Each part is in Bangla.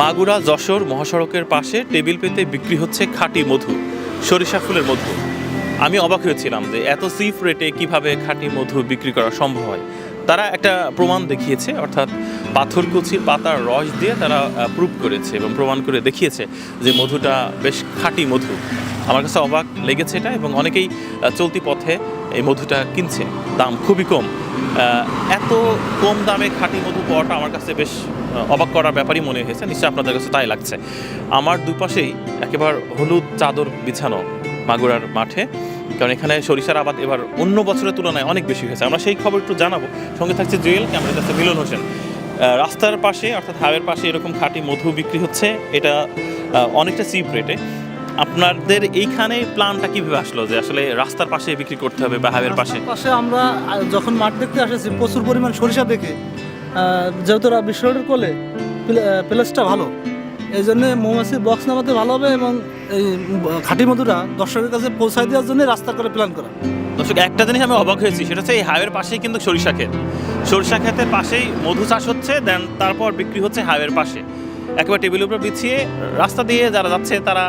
মাগুরা, যশোর মহাসড়কের পাশে টেবিল পেতে বিক্রি হচ্ছে খাঁটি মধু, সরিষা ফুলের মধু। আমি অবাক হয়েছিলাম যে এত সিফ রেটে কীভাবে খাঁটি মধু বিক্রি করা সম্ভব হয়। তারা একটা প্রমাণ দেখিয়েছে, অর্থাৎ পাথরকুচির পাতার রস দিয়ে তারা প্রুভ করেছে এবং প্রমাণ করে দেখিয়েছে যে মধুটা বেশ খাঁটি মধু। আমার কাছে অবাক লেগেছে এটা এবং অনেকেই চলতি পথে এই মধুটা কিনছে। দাম খুবই কম। এত কম দামে খাঁটি মধু পাওয়াটা আমার কাছে বেশ অবাক করার ব্যাপারই মনে হয়েছে। নিশ্চয়ই আপনাদের কাছে তাই লাগছে। আমার দুপাশেই একেবারে হলুদ চাদর বিছানো মাগুরার মাঠে। কারণ এখানে সরিষার আবাদ এবার অন্য বছরের তুলনায় অনেক বেশি হয়েছে। আমরা সেই খবর একটু জানাব। সঙ্গে থাকছে জুয়েল, ক্যামেরার কাছে মিলন হোসেন। রাস্তার পাশে, অর্থাৎ হাইওয়ের পাশে এরকম খাঁটি মধু বিক্রি হচ্ছে। এটা অনেকটা চিপ রেটে আপনাদের এইখানে প্ল্যানটা কীভাবে আসলো? যে আসলে রাস্তার পাশে বিক্রি করতে হবে বা হাইওয়ের পাশে? পাশে আমরা যখন মাঠ দেখতে আসেছি প্রচুর পরিমাণ সরিষা দেখে। যেহেতু ওরা বিশ্ব রোডের কোলে প্লে- প্লেসটা ভালো। এই জন্য মৌমাছির বক্স নামাতে ভালো হবে এবং এই খাঁটি মধুরা দর্শকের কাছে পৌঁছায় দেওয়ার জন্য রাস্তা করে প্ল্যান করা। দর্শক একটা জিনিস আমি অবাক হয়েছি সেটা হচ্ছে এই হাইওয়ের পাশেই কিন্তু সরিষা ক্ষেত। সরিষা ক্ষেতের পাশেই মধু চাষ হচ্ছে দেন তারপর বিক্রি হচ্ছে হাইওয়ের পাশে। একেবারে টেবিলের উপর বিছিয়ে রাস্তা দিয়ে যারা যাচ্ছে তারা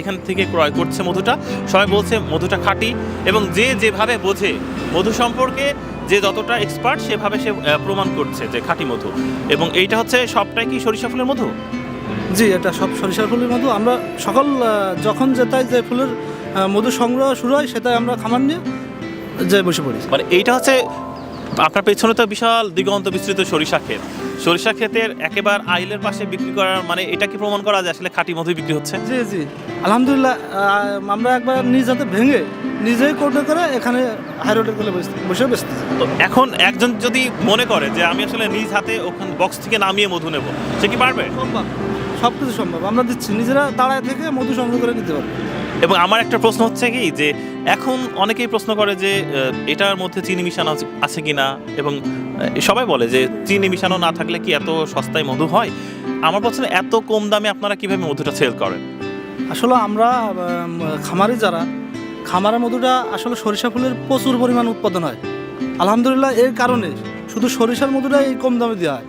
এখান থেকে ক্রয় করছে মধুটা। সবাই বলছে মধুটা খাঁটি। এবং যে যেভাবে বোঝে মধু সম্পর্কে যে যতটা এক্সপার্ট সেভাবে সে প্রমাণ করছে যে খাঁটি মধু। এবং এইটা হচ্ছে সবটাই কি সরিষা ফুলের মধু? জি এটা সব সরিষার ফুলের মধু। আমরা সকল যখন যেটাই যে ফুলের মধু সংগ্রহ শুরু হয় সেটাই আমরা খামার নিয়ে যে বসে পড়ি। মানে এইটা হচ্ছে আপনার পেছনে তো বিশাল দিগন্ত বিস্তৃত সরিষা ক্ষেত। সরিষা ক্ষেতের একেবারে আইলের পাশে বিক্রি করার মানে এটা কি প্রমাণ করা যায়? আসলে খাঁটি মধু বিক্রি হচ্ছে? জি জি। আলহামদুলিল্লাহ আমরা একবার নিজ হাতে ভেঙে নিজেই কোর্টে করে এখানে হাই রোডের কোলে বসে বসে তো এখন একজন যদি মনে করে যে আমি আসলে নিজ হাতে ওখান বক্স থেকে নামিয়ে মধু নেব সে কি পারবে? সম্ভব। সব কিছু সম্ভব। আমরা দিচ্ছি। নিজেরা দাঁড়ায় থেকে মধু সংগ্রহ করে নিতে পারব। এবং আমার একটা প্রশ্ন হচ্ছে কি? যে এখন অনেকেই প্রশ্ন করে যে এটার মধ্যে চিনি মিশানো আছে- কি না এবং সবাই বলে যে, চিনি মিশানো না থাকলে কি এত সস্তায় মধু হয়? আমার প্রশ্ন, এত কম দামে আপনারা কীভাবে মধুটা সেল করেন? আসলে আমরা খামারি যারা, খামারের মধুটা আসলে সরিষা ফুলের প্রচুর পরিমাণ উৎপাদন হয়। আলহামদুলিল্লাহ, এর কারণে শুধু সরিষার মধুটা এই কম দামে দেওয়া হয়।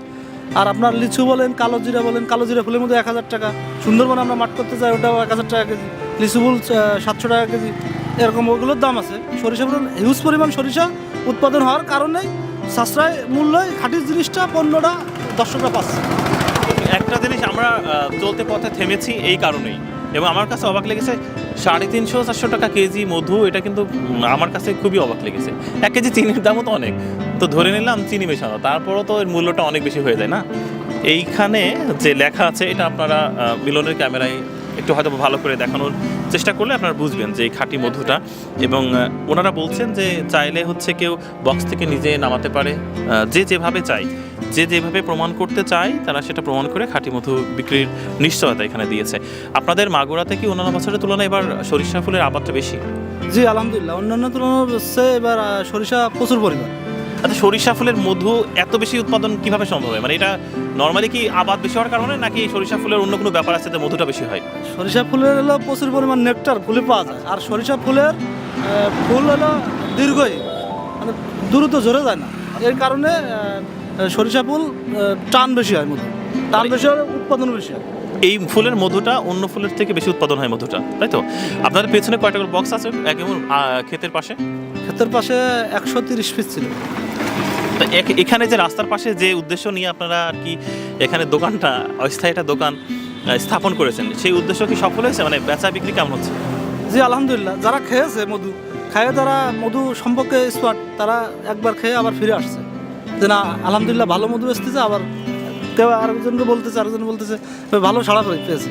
আর আপনার লিচু বলেন, কালো জিরা বলেন, কালো জিরা ফুলের মধ্যে এক হাজার টাকা। সুন্দরবনে আমরা মাঠ করতে যাই, ওটাও এক হাজার টাকা কেজি। লিচু ফুল সাতশো টাকা কেজি। এরকম ওগুলোর দাম আছে। সরিষা হিউজ পরিমাণ সরিষা উৎপাদন হওয়ার কারণে সাশ্রয় মূল্যে খাঁটি জিনিসটা পণ্যটা দর্শকরা পাচ্ছে। একটা জিনিস আমরা চলতে পথে থেমেছি এই কারণেই। এবং আমার কাছে অবাক লেগেছে, সাড়ে তিনশো, চারশো টাকা কেজি মধু, এটা কিন্তু আমার কাছে খুবই অবাক লেগেছে। এক কেজি চিনির দামও তো অনেক। তো ধরে নিলাম চিনি মেশানো, তারপরও তো এর মূল্যটা অনেক বেশি হয়ে যায়, না? এইখানে যে লেখা আছে, এটা আপনারা মিলনের ক্যামেরায় একটু হয়তো ভালো করে দেখানোর চেষ্টা করলে আপনারা বুঝবেন যে এই খাঁটি মধুটা। এবং ওনারা বলছেন যে চাইলে হচ্ছে কেউ বক্স থেকে নিজে নামাতে পারে যে যেভাবে চায়। যে যেভাবে প্রমাণ করতে চায়, তারা সেটা প্রমাণ করে খাঁটি মধু বিক্রির নিশ্চয়তা এখানে দিয়েছে। আপনাদের মাগুরা থেকে অন্যান্য বছরের তুলনায় এবার সরিষা ফুলের আবাদটা বেশি? জি, আলহামদুলিল্লাহ। অন্যান্য তুলনায় হচ্ছে এবার সরিষা প্রচুর পরিমাণ। আচ্ছা সরিষা ফুলের মধু এত বেশি উৎপাদন কীভাবে সম্ভব হয়? মানে এটা নর্মালি কি আবাদ বেশি হওয়ার কারণে নাকি সরিষা ফুলের অন্য কোনো ব্যাপার আছে যে মধুটা বেশি হয়? সরিষা ফুলের হলো প্রচুর পরিমাণ নেকটার ফুলে পাওয়া যায়। আর সরিষা ফুলের আহ, ফুল হলো দীর্ঘই মানে দ্রুত ঝরে যায় না। এর কারণে আহ, সরিষা ফুল আহ, টান বেশি হয় মধু। টান বেশি হয় উৎপাদন বেশি হয়। এই ফুলের মধুটা অন্য ফুলের থেকে বেশি উৎপাদন হয় মধুটা তাই তো? আপনাদের পেছনে কয়টা করে বক্স আছে? একদম ক্ষেতের পাশে? ক্ষেতের পাশে একশো তিরিশ পিস ছিল। তো এখানে যে রাস্তার পাশে যে উদ্দেশ্য নিয়ে আপনারা আর কি এখানে দোকানটা অস্থায়ী একটা দোকান স্থাপন করেছেন সেই উদ্দেশ্য কি সফল হয়েছে? মানে বেচা বিক্রি কেমন হচ্ছে? জি আলহামদুলিল্লাহ। যারা খেয়েছে মধু খেয়ে তারা মধু সম্পর্কে স্মার্ট তারা একবার খেয়ে আবার ফিরে আসছে। যে না আলহামদুলিল্লাহ ভালো মধু এসতেছে আবার কেউ আরেকজনকে বলতেছে, আরেকজন বলতেছে, ভালো সাড়া পেয়ে- পেয়েছি।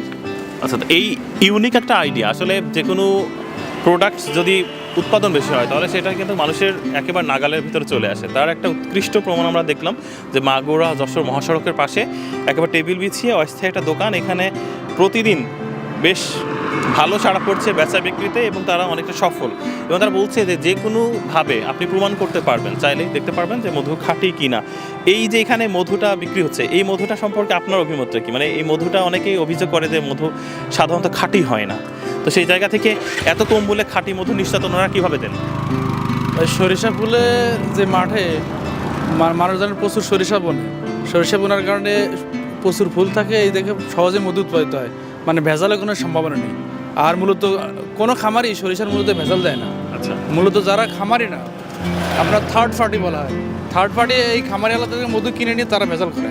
আচ্ছা তো এই ইউনিক একটা আইডিয়া আসলে যে কোনো প্রোডাক্টস যদি উৎপাদন বেশি হয়, তাহলে সেটা কিন্তু মানুষের একেবারে নাগালের ভিতরে চলে আসে। তার একটা উৎকৃষ্ট প্রমাণ আমরা দেখলাম যে মাগুরা যশোর মহাসড়কের পাশে একেবারে টেবিল বিছিয়ে অস্থায়ী একটা দোকান, এখানে প্রতিদিন বেশ ভালো সাড়া পড়ছে বেচা বিক্রিতে এবং তারা অনেকটা সফল। এবং তারা বলছে যে যে কোনোভাবে আপনি প্রমাণ করতে পারবেন। চাইলেই দেখতে পারবেন যে মধু খাঁটি কি না এই যে এখানে মধুটা বিক্রি হচ্ছে, এই মধুটা সম্পর্কে আপনার অভিমতটা কি? মানে এই মধুটা অনেকেই অভিযোগ করে যে মধু সাধারণত খাঁটি হয় না। তো সেই জায়গা থেকে এত কম বলে খাঁটি মধু নিশ্চিত ওনারা কীভাবে দেন? সরিষা ফুলে যে মাঠে মানুষজনের প্রচুর সরিষা বনে। সরিষা বোনার কারণে প্রচুর ফুল থাকে, এই দেখে সহজে মধু উৎপাদিত হয়। মানে ভেজালের কোনো সম্ভাবনা নেই। আর মূলত কোনো খামারই সরিষার মূলত ভেজাল দেয় না। আচ্ছা। মূলত যারা খামারি না আপনার থার্ড পার্টি বলা হয়। থার্ড পার্টি এই খামারি আলাদা থেকে মধু কিনে নিয়ে তারা ভেজাল করে।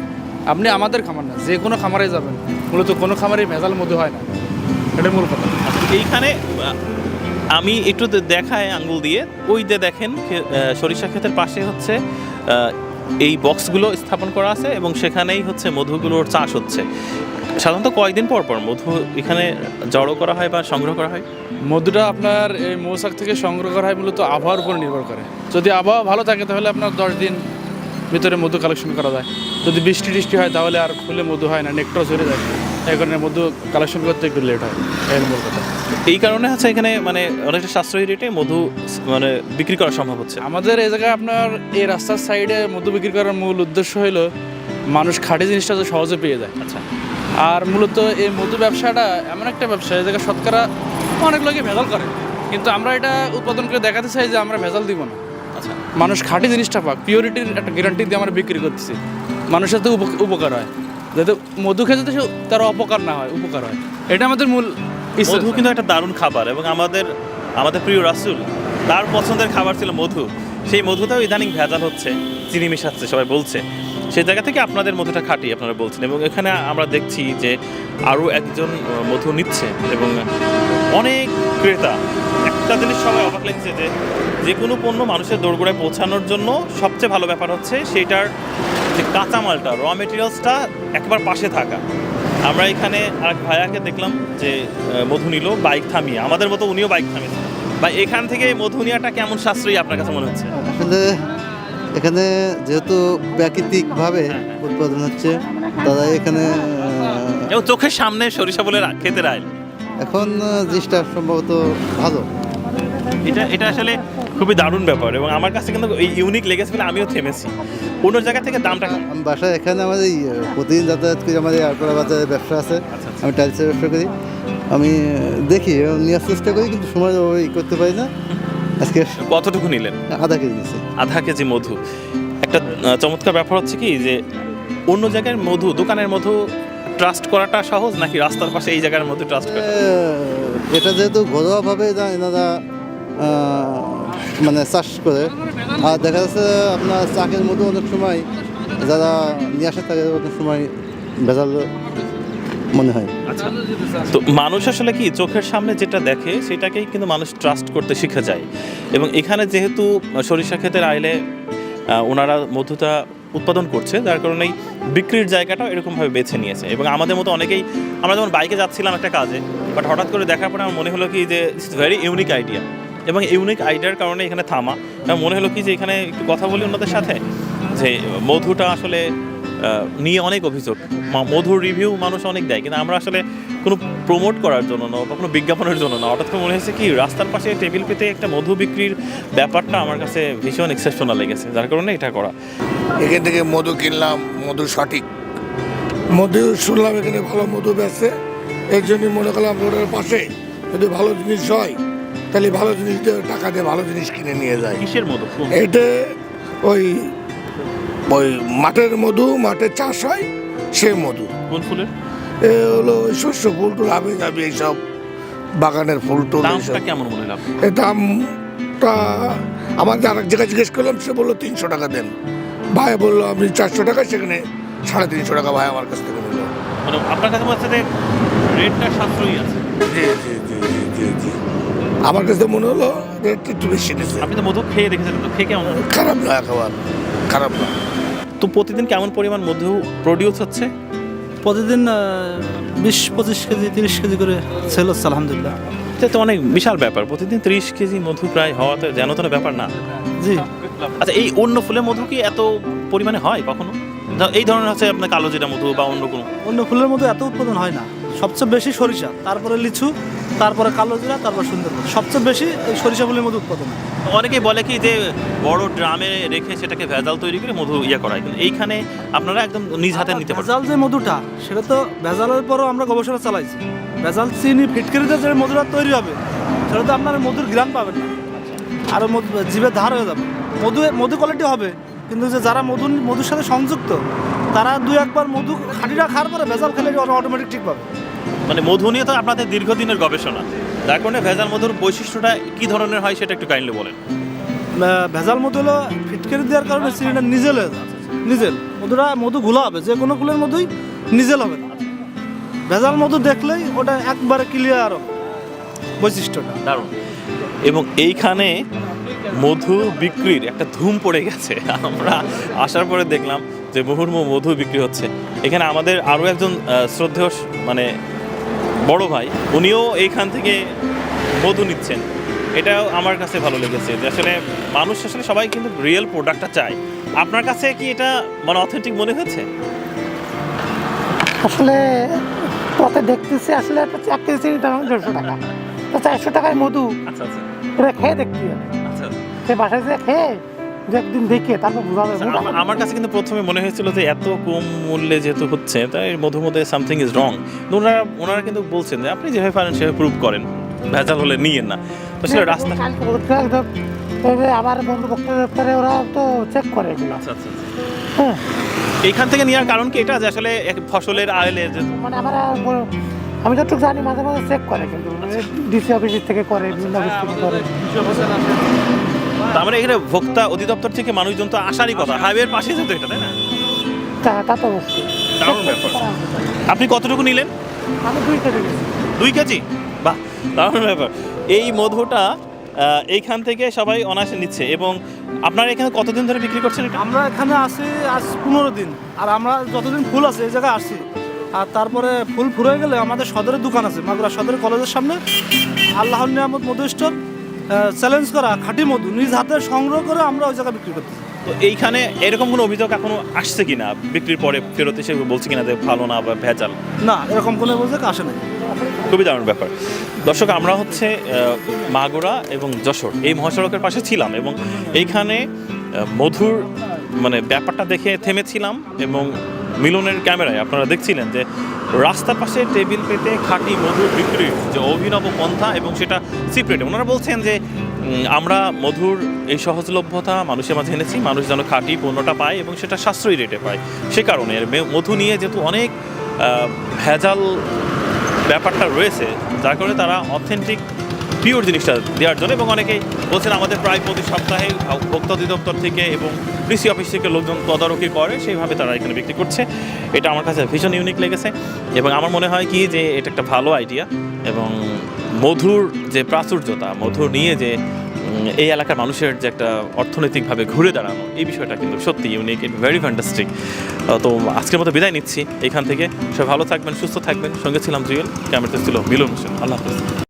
আপনি আমাদের খামার না যে কোনো খামারে যাবেন মূলত কোনো খামারে ভেজাল মধু হয় না। এটা মূল কথা। এইখানে আমি একটু দেখায় আঙ্গুল দিয়ে। ওই যে দেখেন সরিষা ক্ষেতের পাশে হচ্ছে এই বক্সগুলো স্থাপন করা আছে এবং সেখানেই হচ্ছে মধুগুলোর চাষ হচ্ছে। সাধারণত কয়েকদিন পর পর মধু এখানে জড়ো করা হয় বা সংগ্রহ করা হয়? মধুটা আপনার এই মৌচাক থেকে সংগ্রহ করা হয় মূলত আবহাওয়ার উপর নির্ভর করে। যদি আবহাওয়া ভালো থাকে তাহলে আপনার দশ দিন ভিতরে মধু কালেকশন করা যায়। যদি বৃষ্টি টিষ্টি হয় তাহলে আর ফুলে মধু হয় না নেকটাও ঝরে যায়। এই কারণে মধু কালেকশন করতে একটু লেট হয় এর মূল কথা। এই কারণে হচ্ছে এখানে মানে অনেকটা সাশ্রয়ী রেটে মধু মানে বিক্রি করা সম্ভব হচ্ছে। আমাদের এই জায়গায় আপনার এই রাস্তার সাইডে মধু বিক্রি করার মূল উদ্দেশ্য হলো মানুষ খাঁটি জিনিসটা তো সহজে পেয়ে যায়। আচ্ছা। আর মূলত এই মধু ব্যবসাটা এমন একটা ব্যবসা যেটা শতকরা অনেক লোকে ভেজাল করে। কিন্তু আমরা এটা উৎপাদন করে দেখাতে চাই যে আমরা ভেজাল দিব না। আচ্ছা। মানুষ খাঁটি জিনিসটা পাক পিওরিটির একটা গ্যারান্টি দিয়ে আমরা বিক্রি করতেছি। মানুষের তো উপ- উপকার হয়। যাতে মধু খেতে তো তার অপকার না হয় উপকার হয়। এটা আমাদের মূল। মধু কিন্তু একটা দারুণ খাবার এবং আমাদের আমাদের প্রিয় রাসুল তার পছন্দের খাবার ছিল মধু। সেই মধুটাও ইদানিং ভেজাল হচ্ছে। চিনি মেশাচ্ছে, সবাই বলছে। সেই জায়গা থেকে আপনাদের মধুটা খাঁটি, আপনারা বলছেন। এবং এখানে আমরা দেখছি যে আরও একজন মধু নিচ্ছে এবং অনেক ক্রেতা, একটা জিনিস সবাই অবাক লাগছে যে যে কোনো পণ্য মানুষের দোরগোড়ায় পৌঁছানোর জন্য সবচেয়ে ভালো ব্যাপার হচ্ছে সেইটার যে কাঁচামালটা র মেটেরিয়ালসটা একবার পাশে থাকা। আমরা এখানে আর এক ভাইয়াকে দেখলাম যে মধু নিল বাইক থামিয়ে। আমাদের মতো উনিও বাইক থামিয়েছে। বা এখান থেকে মধু নেওয়াটা কেমন সাশ্রয়ী আপনার কাছে মনে হচ্ছে? আসলে এখানে যেহেতু প্রাকৃতিকভাবে উৎপাদন হচ্ছে তারা এখানে এবং চোখের সামনে সরিষা বলে খেতে রায়। এখন জিনিসটা সম্ভবত ভালো। এটা এটা আসলে খুবই দারুণ ব্যাপার এবং আমার কাছে কিন্তু এই ইউনিক লেগেছে বলে আমিও থেমেছি। অন্য জায়গা থেকে দামটা। আমি বাসায় এখানে আমার এই প্রতিদিন যাতায়াত করি আমার এই বাজারে ব্যবসা আছে। আচ্ছা, আচ্ছা। আমি টাইলসের ব্যবসা করি। আমি দেখি এবং নেওয়ার চেষ্টা করি কিন্তু সময় ওই করতে পারি না। আজকে? কতটুকু নিলেন? আধা কেজি নিয়েছি। আধা কেজি মধু। একটা চমৎকার ব্যাপার হচ্ছে কি যে অন্য জায়গার মধু দোকানের মধু ট্রাস্ট করাটা সহজ নাকি রাস্তার পাশে এই জায়গার মধু ট্রাস্ট করা? এটা যেহেতু ঘরোয়াভাবে এনারা মানে চাষ করে আর দেখা যাচ্ছে আপনার চাকের মধ্যে অনেক সময় যারা নিয়ে আসে তাদের অনেক সময় ভেজাল মনে হয়। আচ্ছা। তো মানুষ আসলে কি চোখের সামনে যেটা দেখে সেটাকেই কিন্তু মানুষ ট্রাস্ট করতে শিখে যায়। এবং এখানে যেহেতু সরিষা ক্ষেতের আইলে ওনারা মধুটা উৎপাদন করছে যার কারণেই বিক্রির জায়গাটাও এরকমভাবে বেছে নিয়েছে। এবং আমাদের মতো অনেকেই আমরা যেমন বাইকে যাচ্ছিলাম একটা কাজে বাট হঠাৎ করে দেখার পরে আমার মনে হলো কি যে ইটস ভেরি ইউনিক আইডিয়া এবং ইউনিক আইডিয়ার কারণে এখানে থামা। এবং মনে হলো কি যে এখানে একটু কথা বলি ওনাদের সাথে যে মধুটা আসলে নিয়ে অনেক অভিযোগ। মা- মধুর রিভিউ মানুষ অনেক দেয় কিন্তু আমরা আসলে কোনো প্রমোট করার জন্য না বা কোনো বিজ্ঞাপনের জন্য না। হঠাৎ করে মনে হয়েছে কি রাস্তার পাশে টেবিল পেতে একটা মধু বিক্রির ব্যাপারটা আমার কাছে ভীষণ এক্সেপশনাল লেগেছে যার কারণে এটা করা। এখান থেকে মধু কিনলাম মধু সঠিক। মধু শুনলাম এখানে ভালো মধু বেচে এর জন্য মনে করলাম রোডের পাশে যদি ভালো জিনিস হয় তাহলে ভালো জিনিস দিয়ে টাকা দিয়ে ভালো জিনিস কিনে নিয়ে যায় কিসের মধু? এটা ওই ওই মাঠের মধু মাঠে চাষ হয় সে মধু। কোন ফুলের? এ হলো ওই শস্য ফুল টুল আবে যাবে এইসব বাগানের ফুল টুল এইসব। দামটা কেমন মনে হলো? এ দামটা আমার আর এক জায়গায় জিজ্ঞেস করলাম সে বলল তিনশো টাকা দেন। ভাই বলল আপনি চারশো টাকা সেখানে সাড়ে তিনশো টাকা ভাই আমার কাছ থেকে নিল। মানে আপনার কাছে মনে হচ্ছে রেটটা সাশ্রয়ী আছে? জি জি জি জি জি জি। আমার কাছে মনে হলো রেটটা একটু বেশি নিচ্ছে আপনি তো মধু খেয়ে দেখেছেন তো খেয়ে কেমন? খারাপ না একেবারে খারাপ না। তো প্রতিদিন কেমন পরিমাণ মধু প্রডিউস হচ্ছে? প্রতিদিন বিশ পঁচিশ কেজি তিরিশ কেজি করে সেল হচ্ছে আলহামদুলিল্লাহ। এটা তো অনেক বিশাল ব্যাপার। প্রতিদিন তিরিশ কেজি মধু প্রায় হওয়া তো যেন তেন ব্যাপার না। জি। আচ্ছা এই অন্য ফুলের মধু কি এত পরিমাণে হয় কখনো? এই ধরনের হচ্ছে আপনার কালো জিরা মধু বা অন্য কোনো। অন্য ফুলের মধু এত উৎপাদন হয় না। সবচেয়ে বেশি সরিষা তারপরে লিচু তারপরে কালো জিরা তারপর সুন্দরবন সবচেয়ে বেশি এই সরিষা ফুলের মধ্যে উৎপাদন। অনেকেই বলে কি যে বড় ড্রামে রেখে সেটাকে ভেজাল তৈরি করে মধু ইয়ে করা কিন্তু এইখানে আপনারা একদম নিজ হাতে নিতে পারবেন। ভেজাল যে মধুটা সেটা তো ভেজালের পরও আমরা গবেষণা চালাইছি। ভেজাল চিনি ফিটকারিতে যে মধুটা তৈরি হবে সেটা তো আপনার মধুর গ্রাম পাবেন না। আর মধু জিভে ধার হয়ে যাবে। মধু মধু কোয়ালিটি হবে কিন্তু যে যারা মধু মধুর সাথে সংযুক্ত তারা দু একবার মধু খাঁটিটা খাওয়ার পরে ভেজাল খেলে অটোমেটিক ঠিক পাবে। মানে মধু নিয়ে তো আপনাদের দীর্ঘদিনের গবেষণা। যার কারণে ভেজাল মধুর বৈশিষ্ট্যটা কি ধরনের হয় সেটা একটু কাইন্ডলি বলেন। ভেজাল মধু হলো ফিটকারি দেওয়ার কারণে চিনিটা নিজেল হয়ে যায়। নিজেল মধুটা মধু ঘোলা হবে যে কোনো ফুলের মধুই নিজেল হবে না ভেজাল মধু দেখলেই ওটা একবারে ক্লিয়ার বৈশিষ্ট্যটা। দারুণ। এবং এইখানে মধু বিক্রির একটা ধুম পড়ে গেছে। আমরা আসার পরে দেখলাম যে মুহুর্মুহ মধু বিক্রি হচ্ছে। এখানে আমাদের আরও একজন শ্রদ্ধেয় মানে বড় ভাই উনিও এইখান থেকে মধু নিচ্ছেন। এটাও আমার কাছে ভালো লেগেছে যে আসলে মানুষ আসলে সবাই কিন্তু রিয়েল প্রোডাক্টটা চায়। আপনার কাছে কি এটা মানে অথেন্টিক মনে হয়েছে? আসলে পথে দেখতেছি আসলে একটা এক কেজি দাম দেড়শো টাকা। তো চারশো টাকায় মধু। আচ্ছা আচ্ছা। এটা খেয়ে দেখতে হবে। আচ্ছা। সে বাসায় যে খেয়ে দু একদিন দেখে তারপর বোঝা যাবে আমার- আমার কাছে কিন্তু প্রথমে মনে হয়েছিল যে এত কম মূল্যে যেহেতু হচ্ছে তাই মধ্যে সামথিং ইজ রং ওনারা ওনারা কিন্তু বলছেন যে আপনি যেভাবে পারেন সেভাবে প্রুভ করেন ভেজাল হলে নিয়েন না। তো সেটা রাস্তা কালকে তবে আমার বন্ধু বক্তব্য ওরা তো চেক করে এগুলো। আচ্ছা আচ্ছা আচ্ছা। হ্যাঁ। এইখান থেকে নেওয়ার কারণ কি? এটা যে আসলে ফসলের আয়লে যে মানে আমার আমি যতটুকু জানি মাঝে মাঝে চেক করে কিন্তু ডিসি অফিস থেকে করে বিভিন্ন অফিস থেকে করে। তার মানে এখানে ভোক্তা অধিদপ্তর থেকে মানুষজন তো আসারই কথা। হাইওয়ের পাশে যেত এটা তাই না? তা- তা তো অবশ্যই। দারুণ ব্যাপার। আপনি কতটুকু নিলেন? আমি দুই কেজি দুই কেজি? বাহ দারুণ ব্যাপার। এই মধুটা এইখান থেকে সবাই অনায়াসে নিচ্ছে এবং আপনারা এখানে কতদিন ধরে বিক্রি করছেন এটা? আমরা এখানে আসি আজ পনেরো দিন। আর আমরা যতদিন ফুল আছে এই জায়গায় আসি আর তারপরে ফুল ফুরে গেলে আমাদের সদরের দোকান আছে মাগুরা সদরের কলেজের সামনে। আল্লাহর নিয়ামত মধু স্টোর চ্যালেঞ্জ করা খাঁটি মধু নিজ হাতে সংগ্রহ করে আমরা ওই জায়গায় বিক্রি করতেছি। তো এইখানে এরকম কোনো অভিযোগ এখনও আসছে কিনা? বিক্রির পরে ফেরত এসে বলছে কিনা যে ভালো না বা ভেজাল? না এরকম কোনো অভিযোগ আসে না খুবই দারুণ ব্যাপার। দর্শক আমরা হচ্ছে মাগুরা এবং যশোর এই মহাসড়কের পাশে ছিলাম এবং এইখানে মধুর মানে ব্যাপারটা দেখে থেমেছিলাম এবং মিলনের ক্যামেরায় আপনারা দেখছিলেন যে রাস্তার পাশে টেবিল পেতে খাঁটি মধুর বিক্রির যে অভিনব পন্থা এবং সেটা সিপ্রেটে ওনারা বলছেন যে আমরা মধুর এই সহজলভ্যতা মানুষের মাঝে এনেছি, মানুষ যেন খাঁটি পণ্যটা পায় এবং সেটা সাশ্রয়ী রেটে পায়। সে কারণে মধু নিয়ে যেহেতু অনেক ভেজাল ব্যাপারটা রয়েছে, যার কারণে তারা অথেন্টিক পিওর জিনিসটা দেওয়ার জন্য এবং অনেকেই বলছেন আমাদের প্রায় প্রতি সপ্তাহে ভোক্তা অধিদপ্তর থেকে এবং কৃষি অফিস থেকে লোকজন তদারকি করে, সেইভাবে তারা এখানে বিক্রি করছে। এটা আমার কাছে ভীষণ ইউনিক লেগেছে এবং আমার মনে হয় কি যে এটা একটা ভালো আইডিয়া এবং মধুর যে প্রাচুর্যতা মধু নিয়ে যে এই এলাকার মানুষের যে একটা অর্থনৈতিকভাবে ঘুরে দাঁড়ানো, এই বিষয়টা কিন্তু সত্যি ইউনিক ইট ভেরি ফ্যান্টাস্টিক তো আজকের মতো বিদায় নিচ্ছি। এখান থেকে সবাই ভালো থাকবেন, সুস্থ থাকবেন। সঙ্গে ছিলাম জুয়েল। ক্যামেরাতে ছিল মিলন হোসেন। আল্লাহ হাফিজ।